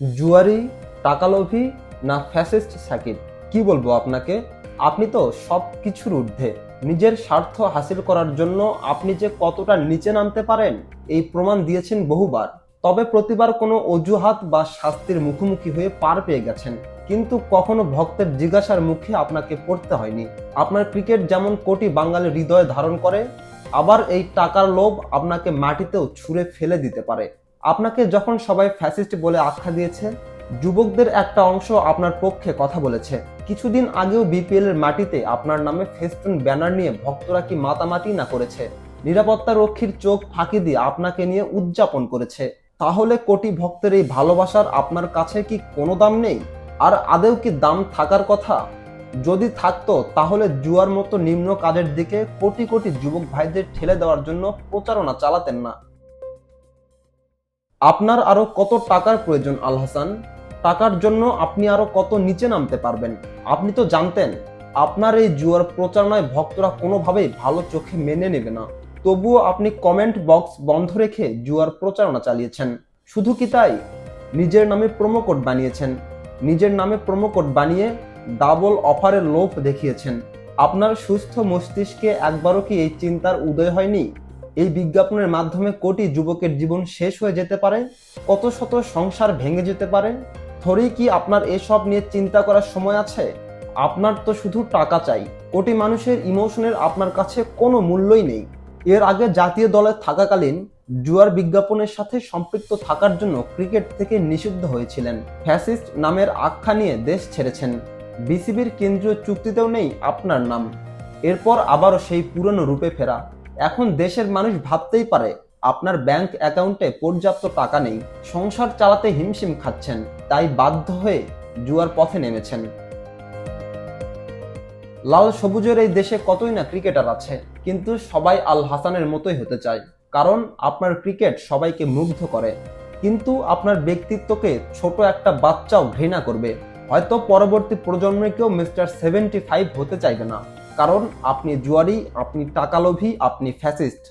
জুয়ারি, টাকালোভি না ফ্যাসিস্ট সাকিব কি বলব আপনাকে? আপনি তো সব কিছুর ঊর্ধ্বে। নিজের স্বার্থ হাসিল করার জন্য আপনি যে কতটা নিচে নামতে পারেন, এই প্রমাণ দিয়েছেন বহুবার। তবে প্রতিবার কোনো অজুহাত বা শাস্তির মুখোমুখি হয়ে পার পেয়ে গেছেন। কিন্তু কখনো ভক্তের জিজ্ঞাসার মুখে আপনাকে পড়তে হয়নি। আপনার ক্রিকেট যেমন কোটি বাঙালির হৃদয়ে ধারণ করে, আবার এই টাকার লোভ আপনাকে মাটিতেও ছুঁড়ে ফেলে দিতে পারে। আপনাকে যখন সবাই ফ্যাসিস্ট বলে আখ্যা দিয়েছে, যুবকদের একটা অংশ আপনার পক্ষে কথা বলেছে। কিছুদিন আগেও বিপিএল এর মাটিতে আপনার নামে ফেস্টুন ব্যানার নিয়ে ভক্তরা কি মাতামাতি না করেছে? নিরাপত্তা রক্ষীর চোখ ফাঁকি দিয়ে আপনাকে নিয়ে উদযাপন করেছে। তাহলে কোটি ভক্তের এই ভালোবাসার আপনার কাছে কি কোনো দাম নেই? আর আদেও কি দাম থাকার কথা? যদি থাকতো, তাহলে জুয়ার মতো নিম্ন কাজের দিকে কোটি কোটি যুবক ভাইদের ঠেলে দেওয়ার জন্য প্রচারণা চালাতেন না। আপনার আরও কত টাকার প্রয়োজন, আল হাসান? টাকার জন্য আপনি আরও কত নিচে নামতে পারবেন? আপনি তো জানতেন, আপনার এই জুয়ার প্রচারণায় ভক্তরা কোনোভাবেই ভালো চোখে মেনে নেবে না। তবুও আপনি কমেন্ট বক্স বন্ধ রেখে জুয়ার প্রচারণা চালিয়েছেন। শুধু কি তাই? নিজের নামে প্রোমো কোড বানিয়েছেন। নিজের নামে প্রোমো কোড বানিয়ে ডাবল অফারের লোভ দেখিয়েছেন। আপনার সুস্থ মস্তিষ্কে একবারও কি এই চিন্তার উদয় হয়নি? এই বিজ্ঞাপনের মাধ্যমে কোটি যুবকের জীবন শেষ হয়ে যেতে পারে? কত শত সংসার ভেঙে যেতে পারে? থরেই কি আপনার এসব নিয়ে চিন্তা করার সময় আছে? আপনার তো শুধু টাকা চাই। কোটি মানুষের ইমোশনের আপনার কাছে কোনো মূল্যই নেই। এর আগে জাতীয় দলে থাকাকালীন জুয়ার বিজ্ঞাপনের সাথে সম্পৃক্ত থাকার জন্য ক্রিকেট থেকে নিষিদ্ধ হয়েছিলেন। ফ্যাসিস্ট নামের আখ্যা নিয়ে দেশ ছেড়েছেন। বিসিবির কেন্দ্রীয় চুক্তিতেও নেই আপনার নাম। এরপর আবারও সেই পুরনো রূপে ফেরা। এখন দেশের মানুষ ভাবতেই পারে, আপনার ব্যাংক অ্যাকাউন্টে পর্যাপ্ত টাকা নেই, সংসার চালাতে হিমশিম খাচ্ছেন, তাই বাধ্য হয়ে জুয়ার পথে নেমেছেন। লাল সবুজের এই দেশে কতই না ক্রিকেটার আছে, কিন্তু সবাই আল হাসানের মতোই হতে চায়, কারণ আপনার ক্রিকেট সবাইকে মুগ্ধ করে। কিন্তু আপনার ব্যক্তিত্বকে ছোট একটা বাচ্চাও ঘৃণা করবে, হয়তো পরবর্তী প্রজন্মে কেউ মিস্টার সেভেন্টি ফাইভ হতে চাইবে না। কারণ আপনি জুয়ারি আপনি টাকালোভী আপনি ফ্যাসিস্ট